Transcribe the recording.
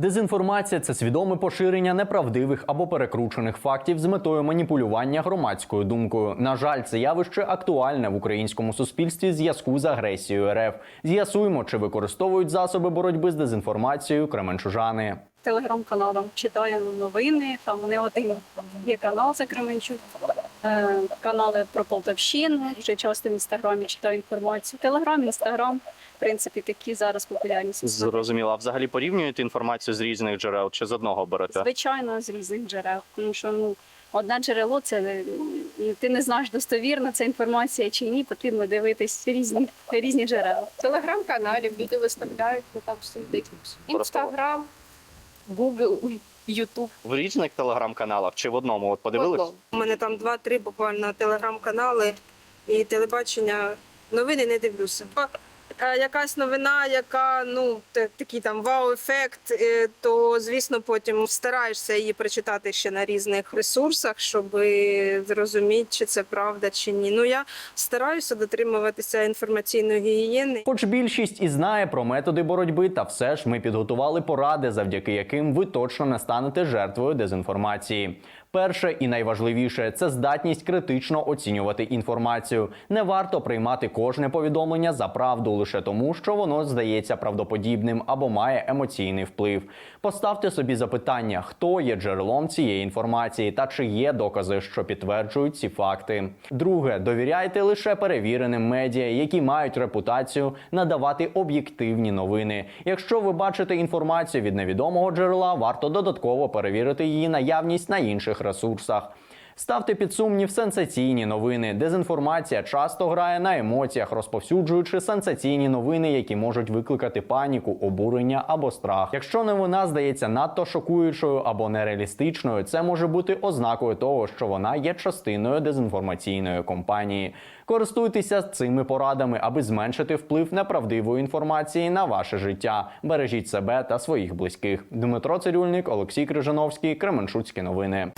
Дезінформація це свідоме поширення неправдивих або перекручених фактів з метою маніпулювання громадською думкою. На жаль, це явище актуальне в українському суспільстві в зв'язку з агресією РФ. З'ясуємо, чи використовують засоби боротьби з дезінформацією кременчужани. телеграм-каналом читаємо новини. Там не один є канал за Кременчук, канали про Полтавщину. Ще часто в інстаграмі читаю інформацію. Телеграм, інстаграм, в принципі, такі зараз популярні. соцмережі. Зрозуміло. А взагалі порівнюєте інформацію з різних джерел чи з одного берете? Звичайно, з різних джерел, тому що ну. Одне джерело це е, ти не знаєш достовірно, це інформація чи ні, потрібно дивитись різні різні джерела. телеграм-каналів люди виставляють, ну там все Інстаграм, Гугл, Ютуб. В різних телеграм-каналах чи в одному? От подивились? У мене там два-три буквально телеграм-канали і телебачення. Новини не дивлюся. А якась новина, яка ну такий там вау-ефект, е, то звісно потім стараєшся її прочитати ще на різних ресурсах, щоб зрозуміти, чи це правда чи ні. Ну я стараюся дотримуватися інформаційної гігієни. Хоч більшість і знає про методи боротьби, та все ж ми підготували поради, завдяки яким ви точно не станете жертвою дезінформації. Перше і найважливіше це здатність критично оцінювати інформацію. Не варто приймати кожне повідомлення за правду лише тому, що воно здається правдоподібним або має емоційний вплив. Поставте собі запитання, хто є джерелом цієї інформації та чи є докази, що підтверджують ці факти. Друге, довіряйте лише перевіреним медіа, які мають репутацію надавати об'єктивні новини. Якщо ви бачите інформацію від невідомого джерела, варто додатково перевірити її наявність на інших ресурсах. Ставте під сумнів сенсаційні новини. Дезінформація часто грає на емоціях, розповсюджуючи сенсаційні новини, які можуть викликати паніку, обурення або страх. Якщо новина здається надто шокуючою або нереалістичною, це може бути ознакою того, що вона є частиною дезінформаційної кампанії. Користуйтеся цими порадами, аби зменшити вплив неправдивої інформації на ваше життя. Бережіть себе та своїх близьких. Дмитро Цирюльник, Олексій Крижановський, Кременчуцькі новини.